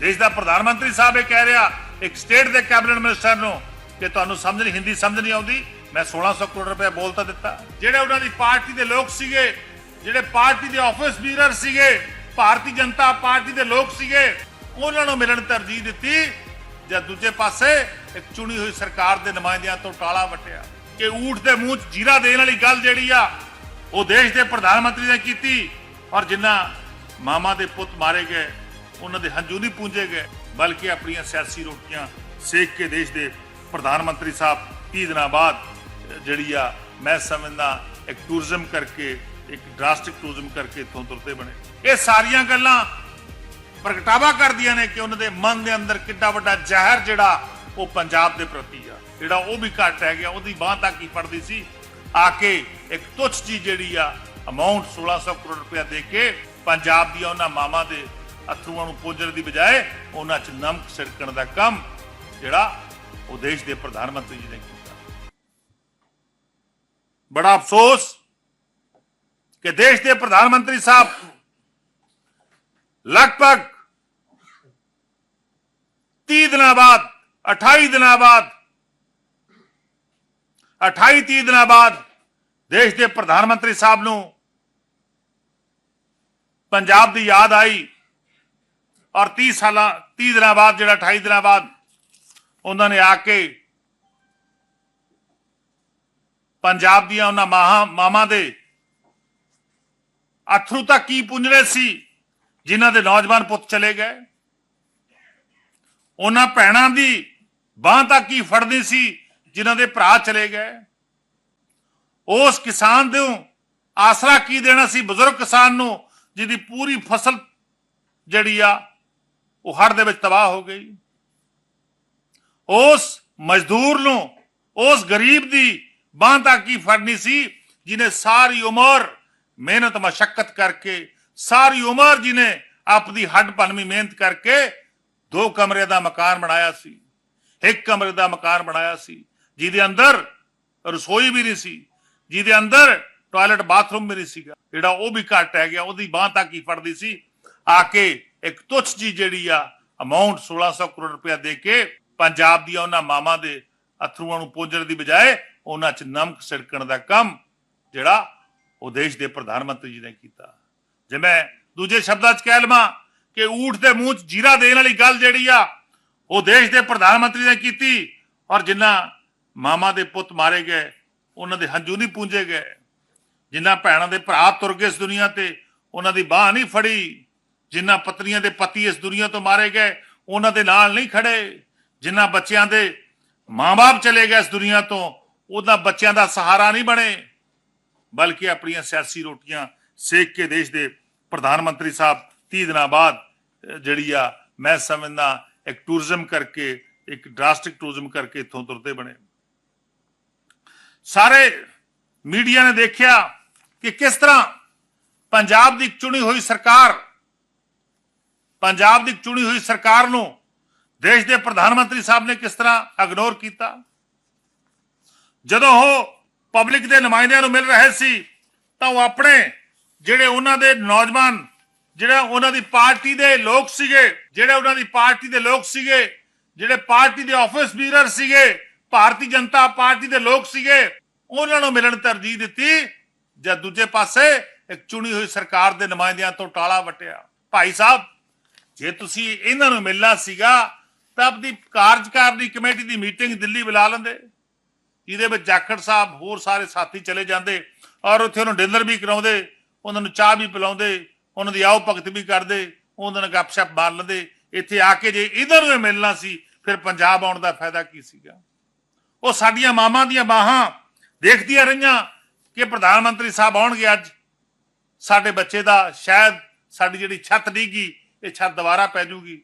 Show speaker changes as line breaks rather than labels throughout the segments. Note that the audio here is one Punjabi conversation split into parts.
ਦੇਸ਼ ਦਾ ਪ੍ਰਧਾਨ ਮੰਤਰੀ ਸਾਹਿਬ ਇਹ ਕਹਿ ਰਿਹਾ, ਇੱਕ ਸਟੇਟ ਦੇ ਕੈਬਨਿਟ ਮਿਨਿਸਟਰ ਨੂੰ ਕਿ ਤੁਹਾਨੂੰ ਸਮਝ ਨਹੀਂ, ਹਿੰਦੀ ਸਮਝ ਨਹੀਂ ਆਉਂਦੀ, ਮੈਂ 1600 ਕਰੋੜ ਰੁਪਏ ਬੋਲ ਦਿੱਤਾ। ਜਿਹੜੇ ਉਹਨਾਂ ਦੀ ਪਾਰਟੀ ਦੇ ਲੋਕ ਸੀਗੇ, ਜਿਹੜੇ ਪਾਰਟੀ ਦੇ ਆਫਿਸ ਬੀਰਰ ਸੀਗੇ, ਭਾਰਤੀ ਜਨਤਾ ਪਾਰਟੀ ਦੇ ਲੋਕ ਸੀਗੇ, ਉਹਨਾਂ ਨੂੰ ਮਿਲਣ ਤਰਜੀਹ ਦਿੱਤੀ ਜਾਂ ਦੂਜੇ ਪਾਸੇ ਇੱਕ ਚੁਣੀ ਹੋਈ ਸਰਕਾਰ ਦੇ ਨੁਮਾਇੰਦਿਆਂ ਤੋਂ ਟਾਲਾ ਵਟਿਆ ਕਿ ਊਠ ਦੇ ਮੂੰਹ 'ਚ ਜੀਰਾ ਦੇਣ ਵਾਲੀ ਗੱਲ ਜਿਹੜੀ ਆ, ਉਹ ਦੇਸ਼ ਦੇ ਪ੍ਰਧਾਨ ਮੰਤਰੀ ਨੇ ਕੀਤੀ ਔਰ ਜਿੰਨਾ ਮਾਮਾ ਦੇ ਪੁੱਤ ਮਾਰੇ ਗਏ ਉਹਨਾਂ ਦੇ ਹੰਝੂ ਨਹੀਂ ਪੂੰਝੇ ਗਏ, ਬਲਕਿ ਆਪਣੀਆਂ ਸਿਆਸੀ ਰੋਟੀਆਂ ਸੇਕ ਕੇ ਦੇਸ਼ ਦੇ ਪ੍ਰਧਾਨ ਮੰਤਰੀ ਸਾਹਿਬ 30 ਦਿਨਾਂ ਬਾਅਦ ਜਿਹੜੀ ਆ, ਮੈਂ ਸਮਝਦਾ ਇੱਕ ਟੂਰਿਜ਼ਮ ਕਰਕੇ, ਇੱਕ ਡਰਾਸਟਿਕ ਟੂਰਿਜ਼ਮ ਕਰਕੇ ਇੱਥੋਂ ਤੁਰਤੇ ਬਣੇ। ਇਹ ਸਾਰੀਆਂ ਗੱਲਾਂ ਪ੍ਰਗਟਾਵਾ ਕਰਦੀਆਂ ਨੇ ਕਿ ਉਹਨਾਂ ਦੇ ਮਨ ਦੇ ਅੰਦਰ ਕਿੱਡਾ ਵੱਡਾ ਜ਼ਹਿਰ ਜਿਹੜਾ ਉਹ ਪੰਜਾਬ ਦੇ ਪ੍ਰਤੀ ਆ। ਜਿਹੜਾ ਉਹ ਵੀ ਘਟ ਰਹਿ ਗਿਆ, ਉਹਦੀ ਬਾਹ ਤੱਕ ਹੀ ਪੜਦੀ ਸੀ। ਆ ਕੇ ਇੱਕ ਤੁੱਛ ਜੀ ਜਿਹੜੀ ਆ ਅਮਾਉਂਟ 1600 ਕਰੋੜ ਰੁਪਇਆ ਦੇ ਕੇ ਪੰਜਾਬ ਦੀਆਂ ਉਹਨਾਂ ਮਾਵਾਂ ਦੇ ਅਥਰੂਆਂ ਨੂੰ ਪੋਜਣ ਦੀ ਬਜਾਏ ਉਹਨਾਂ 'ਚ ਨਮਕ ਛਿੜਕਣ ਦਾ ਕੰਮ ਜਿਹੜਾ ਉਹ ਦੇਸ਼ ਦੇ ਪ੍ਰਧਾਨ ਮੰਤਰੀ ਜੀ ਨੇ ਕੀਤਾ। ਬੜਾ ਅਫਸੋਸ ਕਿ ਦੇਸ਼ ਦੇ ਪ੍ਰਧਾਨ ਮੰਤਰੀ ਸਾਹਿਬ ਲਗਭਗ 30 ਦਿਨਾਂ ਬਾਅਦ 28 ਦਿਨਾਂ ਬਾਅਦ 28 30 ਦਿਨਾਂ ਬਾਅਦ ਦੇਸ਼ ਦੇ ਪ੍ਰਧਾਨ ਮੰਤਰੀ ਸਾਹਿਬ ਨੂੰ ਪੰਜਾਬ ਦੀ ਯਾਦ ਆਈ। ਔਰ 30 ਸਾਲਾਂ 30 ਦਿਨਾਂ ਬਾਅਦ ਜਿਹੜਾ 28 ਦਿਨਾਂ ਬਾਅਦ ਉਹਨਾਂ ਨੇ ਆ ਕੇ ਪੰਜਾਬ ਦੀਆਂ ਉਹਨਾਂ ਮਾਹਾਂ ਮਾਮਾ ਦੇ ਅਥਰੂ ਤੱਕ ਕੀ ਪੁੰਜਰੇ ਸੀ, ਜਿਨ੍ਹਾਂ ਦੇ ਨੌਜਵਾਨ ਪੁੱਤ ਚਲੇ ਗਏ। ਉਹਨਾਂ ਭੈਣਾਂ ਦੀ ਬਾਹ ਤੱਕ ਕੀ ਫੜਦੀ ਸੀ, ਜਿਨ੍ਹਾਂ ਦੇ ਭਰਾ ਚਲੇ ਗਏ। ਉਸ ਕਿਸਾਨ ਨੂੰ ਆਸਰਾ ਕੀ ਦੇਣਾ ਸੀ, ਬਜ਼ੁਰਗ ਕਿਸਾਨ ਨੂੰ, ਜਿਹਦੀ ਪੂਰੀ ਫਸਲ ਜਿਹੜੀ ਆ ਉਹ ਹੜ ਦੇ ਵਿੱਚ ਤਬਾਹ ਹੋ ਗਈ। ਉਸ ਮਜ਼ਦੂਰ ਨੂੰ, ਉਸ ਗਰੀਬ ਦੀ ਬਾਂਹ ਤੱਕ ਕੀ ਫੜਨੀ ਸੀ, ਜਿਨੇ ਸਾਰੀ ਉਮਰ ਮਿਹਨਤ ਮਸ਼ੱਕਤ ਕਰਕੇ, ਸਾਰੀ ਉਮਰ ਜਿਨੇ ਆਪਣੀ ਹੱਡ ਭੰਨਵੀਂ ਮਿਹਨਤ ਕਰਕੇ ਦੋ ਕਮਰੇ ਦਾ ਮਕਾਨ ਬਣਾਇਆ ਸੀ, ਇੱਕ ਕਮਰੇ ਦਾ ਮਕਾਨ ਬਣਾਇਆ ਸੀ, ਜਿਹਦੇ ਅੰਦਰ ਰਸੋਈ ਵੀ ਨਹੀਂ ਸੀ, ਜਿਹਦੇ ਅੰਦਰ ਟਾਇਲਟ ਬਾਥਰੂਮ ਵੀ ਨਹੀਂ ਸੀਗਾ। ਜਿਹੜਾ ਉਹ ਵੀ ਘੱਟ ਰਹਿ ਗਿਆ, ਉਹਦੀ ਬਾਂਹ ਤੱਕ ਹੀ ਫੜਦੀ ਸੀ, ਆ ਕੇ ਇੱਕ ਤੁੱਛ ਜੀ ਜਿਹੜੀ ਆ ਅਮਾਉਂਟ 1600 ਕਰੋੜ ਰੁਪਇਆ ਦੇ ਕੇ ਪੰਜਾਬ ਦੀਆਂ ਉਹਨਾਂ ਮਾਮਾ ਦੇ ਅਥਰੂਆਂ ਨੂੰ ਪੋਜਣ ਦੀ ਬਜਾਏ ਉਹਨਾਂ 'ਚ ਨਮਕ ਛਿੜਕਣ ਦਾ ਕੰਮ ਜਿਹੜਾ ਉਹ ਦੇਸ਼ ਦੇ ਪ੍ਰਧਾਨ ਮੰਤਰੀ ਜੀ ਨੇ ਕੀਤਾ। ਜੇ ਮੈਂ ਦੂਜੇ ਸ਼ਬਦਾਂ 'ਚ ਕਹਿ ਲਵਾਂ ਕਿ ਊਠ ਦੇ ਮੂੰਹ 'ਚ ਜੀਰਾ ਦੇਣ ਵਾਲੀ ਗੱਲ ਜਿਹੜੀ ਆ, ਉਹ ਦੇਸ਼ ਦੇ ਪ੍ਰਧਾਨ ਮੰਤਰੀ ਨੇ ਕੀਤੀ ਔਰ ਜਿੰਨਾ ਮਾਮਾ ਦੇ ਪੁੱਤ ਮਾਰੇ ਗਏ, ਉਹਨਾਂ ਦੇ ਹੰਝੂ ਨਹੀਂ ਪੂੰਝੇ ਗਏ, ਜਿੰਨਾ ਭੈਣਾਂ ਦੇ ਭਰਾ ਤੁਰ ਗਏ ਇਸ ਦੁਨੀਆ ਤੇ, ਉਹਨਾਂ ਦੀ ਬਾਹ ਨਹੀਂ ਫੜੀ ਜਿਨ੍ਹਾਂ ਪਤਨੀਆਂ ਦੇ ਪਤੀ ਇਸ ਦੁਨੀਆ ਤੋਂ ਮਾਰੇ ਗਏ, ਉਹਨਾਂ ਦੇ ਨਾਲ ਨਹੀਂ ਖੜੇ। ਜਿਨ੍ਹਾਂ ਬੱਚਿਆਂ ਦੇ ਮਾਂ-ਬਾਪ ਚਲੇ ਗਏ ਇਸ ਦੁਨੀਆ ਤੋਂ, ਉਹਨਾਂ ਬੱਚਿਆਂ ਦਾ ਸਹਾਰਾ ਨਹੀਂ ਬਣੇ। ਬਲਕਿ ਆਪਣੀਆਂ ਸਿਆਸੀ ਰੋਟੀਆਂ ਸੇਕ ਕੇ ਦੇਸ਼ ਦੇ ਪ੍ਰਧਾਨ ਮੰਤਰੀ ਸਾਹਿਬ 30 ਦਿਨਾਂ ਬਾਅਦ ਜਿਹੜੀ ਆ, ਮੈਂ ਸਮਝਦਾ ਇੱਕ ਟੂਰਿਜ਼ਮ ਕਰਕੇ, ਇੱਕ ਡਰਾਸਟਿਕ ਟੂਰਿਜ਼ਮ ਕਰਕੇ ਇੱਥੋਂ ਤੁਰਦੇ ਬਣੇ। ਸਾਰੇ ਮੀਡੀਆ ਨੇ ਦੇਖਿਆ ਕਿ ਕਿਸ ਤਰ੍ਹਾਂ ਪੰਜਾਬ ਦੀ ਚੁਣੀ ਹੋਈ ਸਰਕਾਰ ਪੰਜਾਬ ਦੀ ਚੁਣੀ ਹੋਈ ਸਰਕਾਰ ਨੂੰ ਦੇਸ਼ ਦੇ ਪ੍ਰਧਾਨ ਮੰਤਰੀ ਸਾਹਿਬ ਨੇ ਕਿਸ ਤਰ੍ਹਾਂ ਇਗਨੋਰ ਕੀਤਾ? ਜਦੋਂ ਉਹ ਪਬਲਿਕ ਦੇ ਨੁਮਾਇੰਦਿਆਂ ਨੂੰ ਮਿਲ ਰਹੇ ਸੀ, ਤਾਂ ਉਹ ਆਪਣੇ ਜਿਹੜੇ ਉਹਨਾਂ ਦੇ ਨੌਜਵਾਨ, ਜਿਹੜਾ ਉਹਨਾਂ ਦੀ ਪਾਰਟੀ ਦੇ ਲੋਕ ਸੀਗੇ, ਜਿਹੜੇ ਉਹਨਾਂ ਦੀ ਪਾਰਟੀ ਦੇ ਲੋਕ ਸੀਗੇ, ਜਿਹੜੇ ਪਾਰਟੀ ਦੇ ਆਫਿਸ ਬੀਰਰ ਸੀਗੇ, ਭਾਰਤੀ ਜਨਤਾ ਪਾਰਟੀ ਦੇ ਲੋਕ ਸੀਗੇ, ਉਹਨਾਂ ਨੂੰ ਮਿਲਣ ਤਰਜੀਹ ਦਿੱਤੀ ਜਾਂ ਦੂਜੇ ਪਾਸੇ ਇੱਕ ਚੁਣੀ ਹੋਈ ਸਰਕਾਰ ਦੇ ਨੁਮਾਇੰਦਿਆਂ ਤੋਂ ਟਾਲਾ ਵਟਿਆ। ਭਾਈ ਸਾਹਿਬ ਜੇ ਤੁਸੀਂ ਇਹਨਾਂ ਨੂੰ ਮਿਲਣਾ ਸੀਗਾ, ਤਾਂ ਆਪਣੀ ਕਾਰਜਕਾਰਨੀ ਕਮੇਟੀ ਦੀ ਮੀਟਿੰਗ ਦਿੱਲੀ ਬੁਲਾ ਲੈਂਦੇ। ਜਿਹਦੇ ਵਿੱਚ ਜਾਖੜ ਸਾਹਿਬ, ਹੋਰ ਸਾਰੇ ਸਾਥੀ ਚਲੇ ਜਾਂਦੇ ਔਰ ਉੱਥੇ ਉਹਨੂੰ ਡਿਨਰ ਵੀ ਕਰਾਉਂਦੇ, ਉਹਨਾਂ ਨੂੰ ਚਾਹ ਵੀ ਪਿਲਾਉਂਦੇ, ਉਹਨਾਂ ਦੀ ਆਓ ਭਗਤ ਵੀ ਕਰਦੇ, ਉਹਨਾਂ ਨਾਲ ਗੱਪਸ਼ਪ ਮਾਰ ਲੈਂਦੇ। ਇੱਥੇ ਆ ਕੇ ਜੇ ਇਧਰ ਨੂੰ ਮਿਲਣਾ ਸੀ, ਫਿਰ ਪੰਜਾਬ ਆਉਣ ਦਾ ਫਾਇਦਾ ਕੀ ਸੀਗਾ? ਉਹ ਸਾਡੀਆਂ ਮਾਵਾਂ ਦੀਆਂ ਬਾਹਾਂ ਦੇਖਦੀਆਂ ਰਹੀਆਂ ਕਿ ਪ੍ਰਧਾਨ ਮੰਤਰੀ ਸਾਹਿਬ ਆਉਣਗੇ ਅੱਜ। ਸਾਡੇ ਬੱਚੇ ਦਾ ਸ਼ਾਇਦ ਸਾਡੀ ਜਿਹੜੀ ਛੱਤ ਡਿੱਗੀ ਇਹ ਛੱਤ ਦੁਬਾਰਾ ਪੈ ਜੂਗੀ।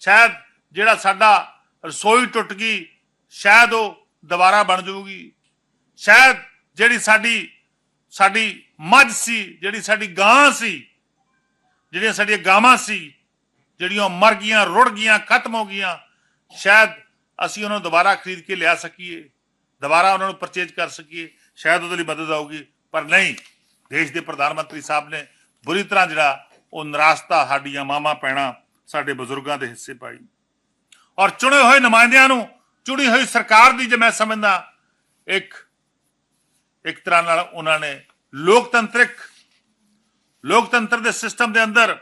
ਸ਼ਾਇਦ ਜਿਹੜਾ ਸਾਡਾ ਰਸੋਈ ਟੁੱਟ ਗਈ, ਸ਼ਾਇਦ ਉਹ ਦੁਬਾਰਾ ਬਣ ਜਾਊਗੀ ਸ਼ਾਇਦ ਜਿਹੜੀ ਸਾਡੀ ਸਾਡੀ ਮੱਝ ਸੀ, ਜਿਹੜੀ ਸਾਡੀ ਗਾਂ ਸੀ, ਜਿਹੜੀਆਂ ਸਾਡੀਆਂ ਗਾਵਾਂ ਸੀ, ਜਿਹੜੀਆਂ ਮਰ ਗਈਆਂ, ਰੁੜ ਗਈਆਂ, ਖਤਮ ਹੋ ਗਈਆਂ, ਸ਼ਾਇਦ ਅਸੀਂ ਉਹਨਾਂ ਨੂੰ ਦੁਬਾਰਾ ਖਰੀਦ ਕੇ ਲਿਆ ਸਕੀਏ, ਦੁਬਾਰਾ ਉਹਨਾਂ ਨੂੰ ਪਰਚੇਜ ਕਰ ਸਕੀਏ, ਸ਼ਾਇਦ ਉਹਦੇ ਲਈ ਮਦਦ ਆਊਗੀ। ਪਰ ਨਹੀਂ, ਦੇਸ਼ ਦੇ ਪ੍ਰਧਾਨ ਮੰਤਰੀ ਸਾਹਿਬ ਨੇ ਬੁਰੀ ਤਰ੍ਹਾਂ ਜਿਹੜਾ ਉਹ ਨਿਰਾਸ਼ਤਾ ਸਾਡੀਆਂ ਮਾਮਾ ਪੈਣਾ ਸਾਡੇ ਬਜ਼ੁਰਗਾਂ ਦੇ ਹਿੱਸੇ ਪਾਈ ਔਰ ਚੁਣੇ ਹੋਏ ਨੁਮਾਇੰਦਿਆਂ ਨੂੰ, ਚੁਣੀ ਹੋਈ ਸਰਕਾਰ ਦੀ ਜੇ ਮੈਂ ਸਮਝਦਾ, ਇੱਕ ਇੱਕ ਤਰ੍ਹਾਂ ਨਾਲ ਉਹਨਾਂ ਨੇ ਲੋਕਤੰਤਰਿਕ, ਲੋਕਤੰਤਰ ਦੇ ਸਿਸਟਮ ਦੇ ਅੰਦਰ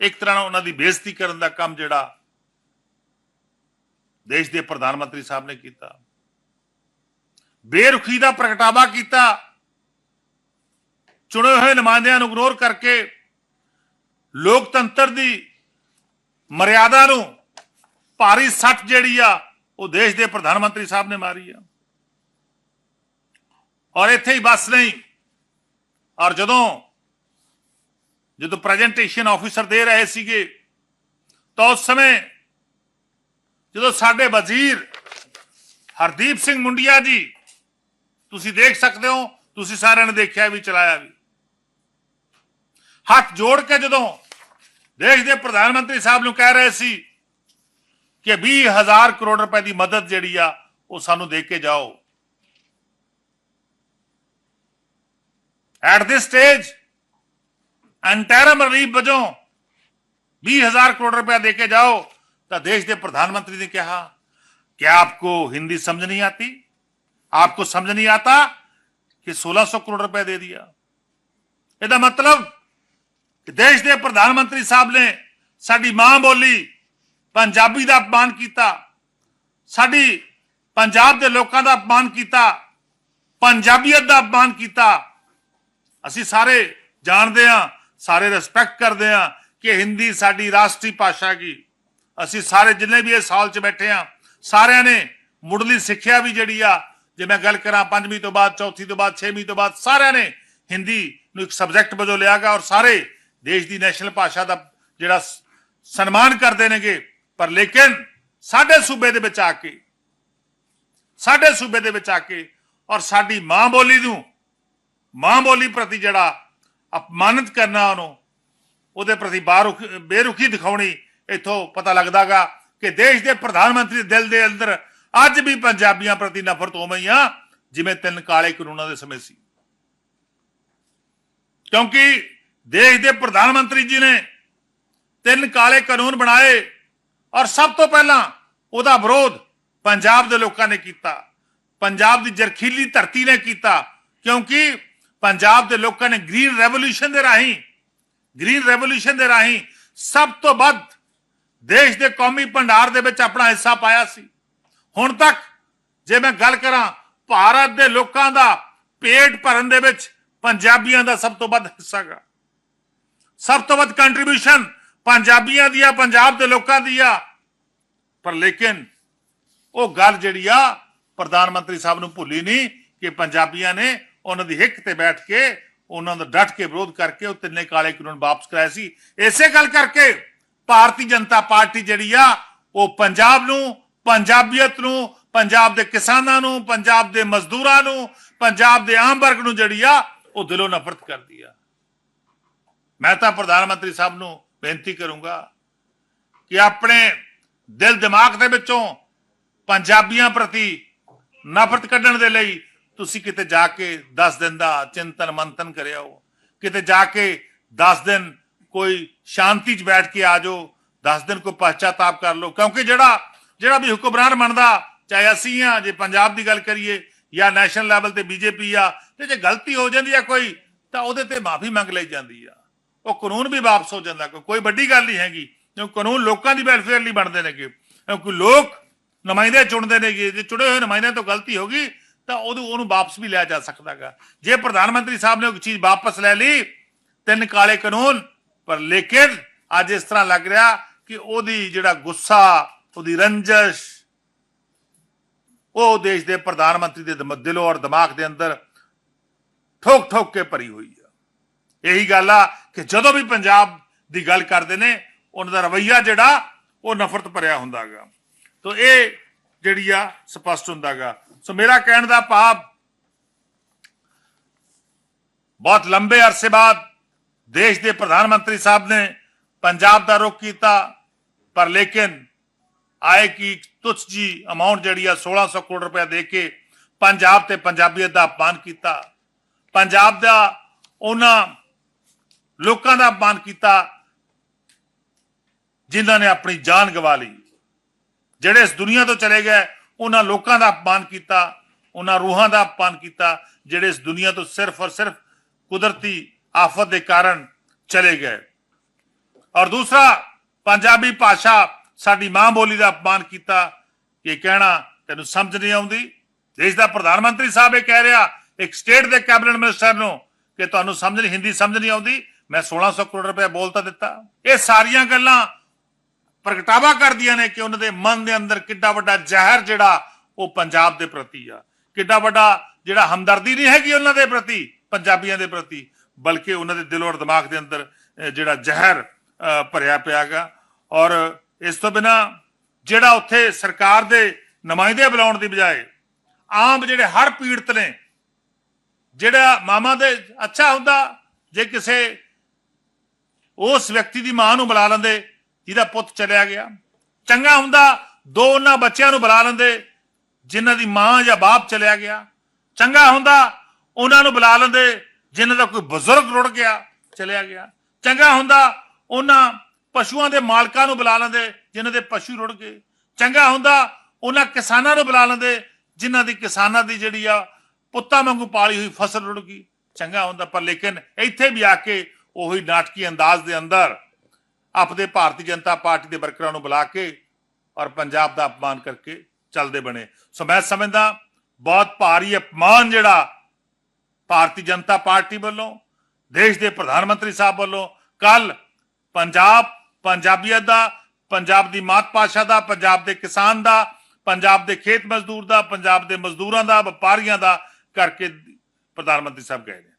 ਇੱਕ ਤਰ੍ਹਾਂ ਨਾਲ ਉਹਨਾਂ ਦੀ ਬੇਇੱਜ਼ਤੀ ਕਰਨ ਦਾ ਕੰਮ ਜਿਹੜਾ ਦੇਸ਼ ਦੇ ਪ੍ਰਧਾਨ ਮੰਤਰੀ ਸਾਹਿਬ ਨੇ ਕੀਤਾ। ਬੇਰੁਖੀ ਦਾ ਪ੍ਰਗਟਾਵਾ ਕੀਤਾ। ਚੁਣੇ ਹੋਏ ਨੁਮਾਇੰਦਿਆਂ ਨੂੰ ਇਗਨੋਰ ਕਰਕੇ ਲੋਕਤੰਤਰ ਦੀ ਮਰਿਆਦਾ ਨੂੰ ਭਾਰੀ ਸੱਟ ਜਿਹੜੀ ਆ, ਉਹ ਦੇਸ਼ ਦੇ ਪ੍ਰਧਾਨ ਮੰਤਰੀ ਸਾਹਿਬ ਨੇ ਮਾਰੀ ਆ। ਔਰ ਇੱਥੇ ਹੀ ਬਸ ਨਹੀਂ, ਔਰ ਜਦੋਂ ਜਦੋਂ ਪ੍ਰੈਜੈਂਟੇਸ਼ਨ ਆਫੀਸਰ ਦੇ ਰਹੇ ਸੀਗੇ, ਤਾਂ ਉਸ ਸਮੇਂ ਜਦੋਂ ਸਾਡੇ ਵਜ਼ੀਰ ਹਰਦੀਪ ਸਿੰਘ ਮੁੰਡਿਆ ਜੀ, ਤੁਸੀਂ ਦੇਖ ਸਕਦੇ ਹੋ, ਤੁਸੀਂ ਸਾਰਿਆਂ ਨੇ ਦੇਖਿਆ ਵੀ ਚਲਾਇਆ ਵੀ। ਹੱਥ ਜੋੜ ਕੇ ਜਦੋਂ ਦੇਸ਼ ਦੇ ਪ੍ਰਧਾਨ ਮੰਤਰੀ ਸਾਹਿਬ ਨੂੰ ਕਹਿ ਰਹੇ ਸੀ ਕਿ 20000 ਕਰੋੜ ਰੁਪਏ ਦੀ ਮਦਦ ਜਿਹੜੀ ਆ ਉਹ ਸਾਨੂੰ ਦੇ ਕੇ ਜਾਓ at this stage interim relief ਵਜੋਂ 20000 ਕਰੋੜ रुपया दे के जाओ तो देश के प्रधानमंत्री ने कहा क्या आपको हिंदी समझ नहीं आती आपको समझ नहीं आता कि 1600 करोड़ रुपया दे दिया ਇਹਦਾ ਮਤਲਬ ਕਿ ਦੇਸ਼ ਦੇ ਪ੍ਰਧਾਨ ਮੰਤਰੀ ਸਾਹਿਬ ਨੇ ਸਾਡੀ ਮਾਂ ਬੋਲੀ ਪੰਜਾਬੀ ਦਾ ਅਪਮਾਨ ਕੀਤਾ, ਸਾਡੀ ਪੰਜਾਬ ਦੇ ਲੋਕਾਂ ਦਾ ਅਪਮਾਨ ਕੀਤਾ, ਪੰਜਾਬੀਅਤ ਦਾ ਅਪਮਾਨ ਕੀਤਾ। ਅਸੀਂ ਸਾਰੇ ਜਾਣਦੇ ਹਾਂ, ਸਾਰੇ ਰਿਸਪੈਕਟ ਕਰਦੇ ਹਾਂ ਕਿ ਹਿੰਦੀ ਸਾਡੀ ਰਾਸ਼ਟਰੀ ਭਾਸ਼ਾ ਕੀ ਅਸੀਂ ਸਾਰੇ ਜਿੰਨੇ ਵੀ ਇਸ ਸਾਲ 'ਚ ਬੈਠੇ ਹਾਂ, ਸਾਰਿਆਂ ਨੇ ਮੁੱਢਲੀ ਸਿੱਖਿਆ ਵੀ ਜਿਹੜੀ ਆ, ਜੇ ਮੈਂ ਗੱਲ ਕਰਾਂ ਪੰਜਵੀਂ ਤੋਂ ਬਾਅਦ, ਚੌਥੀ ਤੋਂ ਬਾਅਦ, ਛੇਵੀਂ ਤੋਂ ਬਾਅਦ, ਸਾਰਿਆਂ ਨੇ ਹਿੰਦੀ ਨੂੰ ਇੱਕ ਸਬਜੈਕਟ ਵਜੋਂ ਲਿਆਗਾ ਔਰ ਸਾਰੇ ਦੇਸ਼ ਦੀ ਨੈਸ਼ਨਲ ਭਾਸ਼ਾ ਦਾ ਜਿਹੜਾ ਸਨਮਾਨ ਕਰਦੇ ਨੇਗੇ, ਪਰ ਲੇਕਿਨ ਸਾਡੇ ਸੂਬੇ ਦੇ ਵਿੱਚ ਆ ਕੇ, ਸਾਡੇ ਸੂਬੇ ਦੇ ਵਿੱਚ ਆ ਕੇ ਔਰ ਸਾਡੀ ਮਾਂ ਬੋਲੀ ਨੂੰ, ਮਾਂ ਬੋਲੀ ਪ੍ਰਤੀ ਜਿਹੜਾ ਅਪਮਾਨਿਤ ਕਰਨਾ ਉਹਨੂੰ, ਉਹਦੇ ਪ੍ਰਤੀ ਬਾਰੁਖ, ਬੇਰੁਖੀ ਦਿਖਾਉਣੀ ਇਥੋਂ ਪਤਾ ਲੱਗਦਾਗਾ ਕਿ ਦੇਸ਼ ਦੇ ਪ੍ਰਧਾਨ ਮੰਤਰੀ ਦਿਲ ਦੇ ਅੰਦਰ ਅੱਜ ਵੀ ਪੰਜਾਬੀਆਂ ਪ੍ਰਤੀ ਨਫ਼ਰਤ ਹੋ ਆ ਜਿਵੇਂ ਤਿੰਨ ਕਾਲੇ ਕਾਨੂੰਨਾਂ ਦੇ ਸਮੇਂ ਸੀ। ਕਿਉਂਕਿ ਦੇਸ਼ ਦੇ ਪ੍ਰਧਾਨ ਮੰਤਰੀ ਜੀ ਨੇ ਤਿੰਨ ਕਾਲੇ ਕਾਨੂੰਨ ਬਣਾਏ ਔਰ ਸਭ ਤੋਂ ਪਹਿਲਾਂ ਉਹਦਾ ਵਿਰੋਧ ਪੰਜਾਬ ਦੇ ਲੋਕਾਂ ਨੇ ਕੀਤਾ। ਪੰਜਾਬ ਦੀ ਜਰਖੀਲੀ ਧਰਤੀ ਨੇ ਕੀਤਾ ਕਿਉਂਕਿ ਪੰਜਾਬ ਦੇ ਲੋਕਾਂ ਨੇ ਗ੍ਰੀਨ ਰੈਵੋਲੂਸ਼ਨ ਦੇ ਰਾਹੀਂ, ਗ੍ਰੀਨ ਰੈਵੋਲੂਸ਼ਨ ਦੇ ਰਾਹੀਂ ਸਭ ਤੋਂ ਵੱਧ ਦੇਸ਼ ਦੇ ਕੌਮੀ ਭੰਡਾਰ ਦੇ ਵਿੱਚ ਆਪਣਾ ਹਿੱਸਾ ਪਾਇਆ ਸੀ। ਹੁਣ ਤੱਕ ਜੇ ਮੈਂ ਗੱਲ ਕਰਾਂ ਭਾਰਤ ਦੇ ਲੋਕਾਂ ਦਾ ਪੇਟ ਭਰਨ ਦੇ ਵਿੱਚ ਪੰਜਾਬੀਆਂ ਦਾ ਸਭ ਤੋਂ ਵੱਧ ਹਿੱਸਾ ਗਾ ਸਭ ਤੋਂ ਵੱਧ ਕੰਟਰੀਬਿਊਸ਼ਨ ਪੰਜਾਬੀਆਂ ਦੀ ਆ, ਪੰਜਾਬ ਦੇ ਲੋਕਾਂ ਦੀ ਆ। ਪਰ ਲੇਕਿਨ ਉਹ ਗੱਲ ਜਿਹੜੀ ਆ, ਪ੍ਰਧਾਨ ਮੰਤਰੀ ਸਾਹਿਬ ਨੂੰ ਭੁੱਲੀ ਨਹੀਂ ਕਿ ਪੰਜਾਬੀਆਂ ਨੇ ਉਹਨਾਂ ਦੀ ਹਿੱਕ ਤੇ ਬੈਠ ਕੇ ਉਹਨਾਂ ਦਾ ਡਟ ਕੇ ਵਿਰੋਧ ਕਰਕੇ ਉਹ ਤਿੰਨੇ ਕਾਲੇ ਕਾਨੂੰਨ ਵਾਪਸ ਕਰਾਏ ਸੀ। ਇਸੇ ਗੱਲ ਕਰਕੇ ਭਾਰਤੀ ਜਨਤਾ ਪਾਰਟੀ ਜਿਹੜੀ ਆ, ਉਹ ਪੰਜਾਬ ਨੂੰ, ਪੰਜਾਬੀਅਤ ਨੂੰ, ਪੰਜਾਬ ਦੇ ਕਿਸਾਨਾਂ ਨੂੰ, ਪੰਜਾਬ ਦੇ ਮਜ਼ਦੂਰਾਂ ਨੂੰ, ਪੰਜਾਬ ਦੇ ਆਮ ਵਰਗ ਨੂੰ ਜਿਹੜੀ ਆ, ਉਹ ਦਿਲੋਂ ਨਫ਼ਰਤ ਕਰਦੀ ਆ। ਮੈਂ ਤਾਂ ਪ੍ਰਧਾਨ ਮੰਤਰੀ ਸਾਹਿਬ ਨੂੰ ਬੇਨਤੀ ਕਰੂੰਗਾ ਕਿ ਆਪਣੇ ਦਿਲ ਦਿਮਾਗ ਦੇ ਵਿੱਚੋਂ ਪੰਜਾਬੀਆਂ ਪ੍ਰਤੀ ਨਫ਼ਰਤ ਕੱਢਣ ਦੇ ਲਈ ਤੁਸੀਂ ਕਿਤੇ ਜਾ ਕੇ 10 ਦਿਨ ਦਾ ਚਿੰਤਨ ਮੰਥਨ ਕਰਿਓ ਕਿਤੇ ਜਾ ਕੇ 10 ਦਿਨ ਕੋਈ ਸ਼ਾਂਤੀ 'ਚ ਬੈਠ ਕੇ ਆ ਜਾਓ 10 ਦਿਨ ਕੋਈ ਪਛਤਾਤਾਪ ਕਰ ਲਓ, ਕਿਉਂਕਿ ਜਿਹੜਾ ਜਿਹੜਾ ਵੀ ਹੁਕਮਰਾਨ ਬਣਦਾ ਚਾਹੇ ਅਸੀਂ ਆ, ਜੇ ਪੰਜਾਬ ਦੀ ਗੱਲ ਕਰੀਏ ਜਾਂ ਨੈਸ਼ਨਲ ਲੈਵਲ ਤੇ ਬੀਜੇਪੀ ਆ, ਤੇ ਜੇ ਗਲਤੀ ਹੋ ਜਾਂਦੀ ਆ ਕੋਈ, ਤਾਂ ਉਹਦੇ ਤੇ ਮਾਫੀ ਮੰਗ ਲਈ ਜਾਂਦੀ ਹੈ ਉਹ ਕਾਨੂੰਨ ਵੀ ਵਾਪਸ ਹੋ ਜਾਂਦਾ, ਕੋਈ ਕੋਈ ਵੱਡੀ ਗੱਲ ਨਹੀਂ ਹੈਗੀ। ਕਿਉਂ ਕਾਨੂੰਨ ਲੋਕਾਂ ਦੀ ਵੈਲਫੇਅਰ ਲਈ ਬਣਦੇ ਨੇਗੇ ਕਿਉਂਕਿ ਲੋਕ ਨੁਮਾਇੰਦੇ ਚੁਣਦੇ ਨੇਗੇ ਜੇ ਚੁਣੇ ਹੋਏ ਨੁਮਾਇੰਦਿਆਂ ਤੋਂ ਗਲਤੀ ਹੋ ਗਈ, ਤਾਂ ਉਹਨੂੰ ਉਹਨੂੰ ਵਾਪਸ ਵੀ ਲਿਆ ਜਾ ਸਕਦਾਗਾ। ਜੇ ਪ੍ਰਧਾਨ ਮੰਤਰੀ ਸਾਹਿਬ ਨੇ ਉਹ ਚੀਜ਼ ਵਾਪਸ ਲੈ ਲਈ, ਤਿੰਨ ਕਾਲੇ ਕਾਨੂੰਨ, ਪਰ ਲੇਕਿਨ ਅੱਜ ਇਸ ਤਰ੍ਹਾਂ ਲੱਗ ਰਿਹਾ ਕਿ ਉਹਦੀ ਜਿਹੜਾ ਗੁੱਸਾ, ਉਹਦੀ ਰੰਜਸ਼, ਉਹ ਦੇਸ਼ ਦੇ ਪ੍ਰਧਾਨ ਮੰਤਰੀ ਦੇ ਦਿਲੋਂ ਔਰ ਦਿਮਾਗ ਦੇ ਅੰਦਰ ਠੋਕ ਠੋਕ ਕੇ ਭਰੀ ਹੋਈ ਆ। ਇਹੀ ਗੱਲ ਆ ਕਿ ਜਦੋਂ ਵੀ ਪੰਜਾਬ ਦੀ ਗੱਲ ਕਰਦੇ ਨੇ, ਉਹਨਾਂ ਦਾ ਰਵਈਆ ਜਿਹੜਾ, ਉਹ ਨਫ਼ਰਤ ਭਰਿਆ ਹੁੰਦਾਗਾ। ਤੋ ਇਹ ਜਿਹੜੀ ਆ ਸਪਸ਼ਟ ਹੁੰਦਾਗਾ। ਸੋ ਮੇਰਾ ਕਹਿਣ ਦਾ ਭਾਵ, ਬਹੁਤ ਲੰਬੇ ਅਰਸੇ ਬਾਅਦ ਦੇਸ਼ ਦੇ ਪ੍ਰਧਾਨ ਮੰਤਰੀ ਸਾਹਿਬ ਨੇ ਪੰਜਾਬ ਦਾ ਰੁਖ ਕੀਤਾ, ਪਰ ਲੇਕਿਨ ਆਏ ਕੀ ਤੁਛ ਜੀ ਅਮਾਉਂਟ ਜਿਹੜੀ ਆ 1600 ਕਰੋੜ ਰੁਪਏ ਦੇ ਕੇ ਪੰਜਾਬ ਤੇ ਪੰਜਾਬੀਅਤ ਦਾ ਅਪਮਾਨ ਕੀਤਾ। ਪੰਜਾਬ ਦਾ ਉਹਨਾਂ ਲੋਕਾਂ ਦਾ ਅਪਮਾਨ ਕੀਤਾ, ਜਿਨ੍ਹਾਂ ਨੇ ਆਪਣੀ ਜਾਨ ਗਵਾ ਲਈ। ਜਿਹੜੇ ਇਸ ਦੁਨੀਆ ਤੋਂ ਚਲੇ ਗਏ, ਉਹਨਾਂ ਲੋਕਾਂ ਦਾ ਅਪਮਾਨ ਕੀਤਾ, ਉਹਨਾਂ ਰੂਹਾਂ ਦਾ ਅਪਮਾਨ ਕੀਤਾ, ਜਿਹੜੇ ਇਸ ਦੁਨੀਆ ਤੋਂ ਸਿਰਫ ਔਰ ਸਿਰਫ ਕੁਦਰਤੀ ਆਫਤ ਦੇ ਕਾਰਨ ਚਲੇ ਗਏ। ਔਰ ਦੂਸਰਾ, ਪੰਜਾਬੀ ਭਾਸ਼ਾ ਸਾਡੀ ਮਾਂ ਬੋਲੀ ਦਾ ਅਪਮਾਨ ਕੀਤਾ, ਇਹ ਕਹਿਣਾ ਤੈਨੂੰ ਸਮਝ ਨਹੀਂ ਆਉਂਦੀ। ਦੇਸ਼ ਦਾ ਪ੍ਰਧਾਨ ਮੰਤਰੀ ਸਾਹਿਬ ਇਹ ਕਹਿ ਰਿਹਾ, ਇੱਕ ਸਟੇਟ ਦੇ ਕੈਬਨਿਟ ਮਿਨਿਸਟਰ ਨੂੰ, ਕਿ ਤੁਹਾਨੂੰ ਸਮਝ ਨਹੀਂ, ਹਿੰਦੀ ਸਮਝ ਨਹੀਂ ਆਉਂਦੀ। ਮੈਂ 1600 ਕਰੋੜ ਰੁਪਏ ਬੋਲ ਤਾਂ ਦਿੱਤਾ। ਇਹ ਸਾਰੀਆਂ ਗੱਲਾਂ ਪ੍ਰਗਟਾਵਾ ਕਰਦੀਆਂ ਨੇ ਕਿ ਉਹਨਾਂ ਦੇ ਮਨ ਦੇ ਅੰਦਰ ਕਿੱਡਾ ਵੱਡਾ ਜ਼ਹਿਰ ਜਿਹੜਾ ਉਹ ਪੰਜਾਬ ਦੇ ਪ੍ਰਤੀ ਆ। ਕਿੱਡਾ ਵੱਡਾ ਜਿਹੜਾ ਹਮਦਰਦੀ ਨਹੀਂ ਹੈਗੀ ਉਹਨਾਂ ਦੇ ਪ੍ਰਤੀ ਪੰਜਾਬੀਆਂ ਦੇ ਪ੍ਰਤੀ ਬਲਕਿ ਉਹਨਾਂ ਦੇ ਦਿਲ ਔਰ ਦਿਮਾਗ ਦੇ ਅੰਦਰ ਜਿਹੜਾ ਜ਼ਹਿਰ ਅਹ, ਭਰਿਆ ਪਿਆਗਾ। ਔਰ ਇਸ ਤੋਂ ਬਿਨਾ ਜਿਹੜਾ ਉੱਥੇ ਸਰਕਾਰ ਦੇ ਨੁਮਾਇੰਦੇ ਬੁਲਾਉਣ ਦੀ ਬਜਾਏ ਆਮ ਜਿਹੜੇ ਹਰ ਪੀੜਤ ਨੇ ਜਿਹੜਾ ਮਾਮਾ ਦੇ ਅੱਛਾ ਹੁੰਦਾ ਜੇ ਕਿਸੇ ਉਸ ਵਿਅਕਤੀ ਦੀ ਮਾਂ ਨੂੰ ਬੁਲਾ ਲੈਂਦੇ, ਜਿਹਦਾ ਪੁੱਤ ਚਲਿਆ ਗਿਆ। ਚੰਗਾ ਹੁੰਦਾ ਦੋ ਉਹਨਾਂ ਬੱਚਿਆਂ ਨੂੰ ਬੁਲਾ ਲੈਂਦੇ, ਜਿਨ੍ਹਾਂ ਦੀ ਮਾਂ ਜਾਂ ਬਾਪ ਚਲਿਆ ਗਿਆ। ਚੰਗਾ ਹੁੰਦਾ ਉਹਨਾਂ ਨੂੰ ਬੁਲਾ ਲੈਂਦੇ, ਜਿਨ੍ਹਾਂ ਦਾ ਕੋਈ ਬਜ਼ੁਰਗ ਰੁੜ ਗਿਆ, ਚਲਿਆ ਗਿਆ। ਚੰਗਾ ਹੁੰਦਾ ਉਹਨਾਂ ਪਸ਼ੂਆਂ ਦੇ ਮਾਲਕਾਂ ਨੂੰ ਬੁਲਾ ਲੈਂਦੇ, ਜਿਨ੍ਹਾਂ ਦੇ ਪਸ਼ੂ ਰੁੜ ਗਏ। ਚੰਗਾ ਹੁੰਦਾ ਉਹਨਾਂ ਕਿਸਾਨਾਂ ਨੂੰ ਬੁਲਾ ਲੈਂਦੇ, ਜਿਨ੍ਹਾਂ ਦੀ ਕਿਸਾਨਾਂ ਦੀ ਜਿਹੜੀ ਆ ਪੁੱਤਾਂ ਵਾਂਗੂ ਪਾਲੀ ਹੋਈ ਫਸਲ ਰੁੜ ਗਈ। ਚੰਗਾ ਹੁੰਦਾ, ਪਰ ਲੇਕਿਨ ਇੱਥੇ ਵੀ ਆ ਕੇ ਉਹੀ ਨਾਟਕੀ ਅੰਦਾਜ਼ ਦੇ ਅੰਦਰ ਆਪਦੇ ਭਾਰਤੀ ਜਨਤਾ ਪਾਰਟੀ ਦੇ ਵਰਕਰਾਂ ਨੂੰ ਬੁਲਾ ਕੇ ਔਰ ਪੰਜਾਬ ਦਾ ਅਪਮਾਨ ਕਰਕੇ ਚੱਲਦੇ ਬਣੇ। ਸੋ ਮੈਂ ਸਮਝਦਾ ਬਹੁਤ ਭਾਰੀ ਅਪਮਾਨ ਜਿਹੜਾ ਭਾਰਤੀ ਜਨਤਾ ਪਾਰਟੀ ਵੱਲੋਂ, ਦੇਸ਼ ਦੇ ਪ੍ਰਧਾਨ ਮੰਤਰੀ ਸਾਹਿਬ ਵੱਲੋਂ ਕੱਲ ਪੰਜਾਬ ਪੰਜਾਬੀਅਤ ਦਾ, ਪੰਜਾਬ ਦੀ ਮਾਤ ਭਾਸ਼ਾ ਦਾ, ਪੰਜਾਬ ਦੇ ਕਿਸਾਨ ਦਾ, ਪੰਜਾਬ ਦੇ ਖੇਤ ਮਜ਼ਦੂਰ ਦਾ, ਪੰਜਾਬ ਦੇ ਮਜ਼ਦੂਰਾਂ ਦਾ, ਵਪਾਰੀਆਂ ਦਾ ਕਰਕੇ ਪ੍ਰਧਾਨ ਮੰਤਰੀ ਸਾਹਿਬ ਗਏ ਨੇ।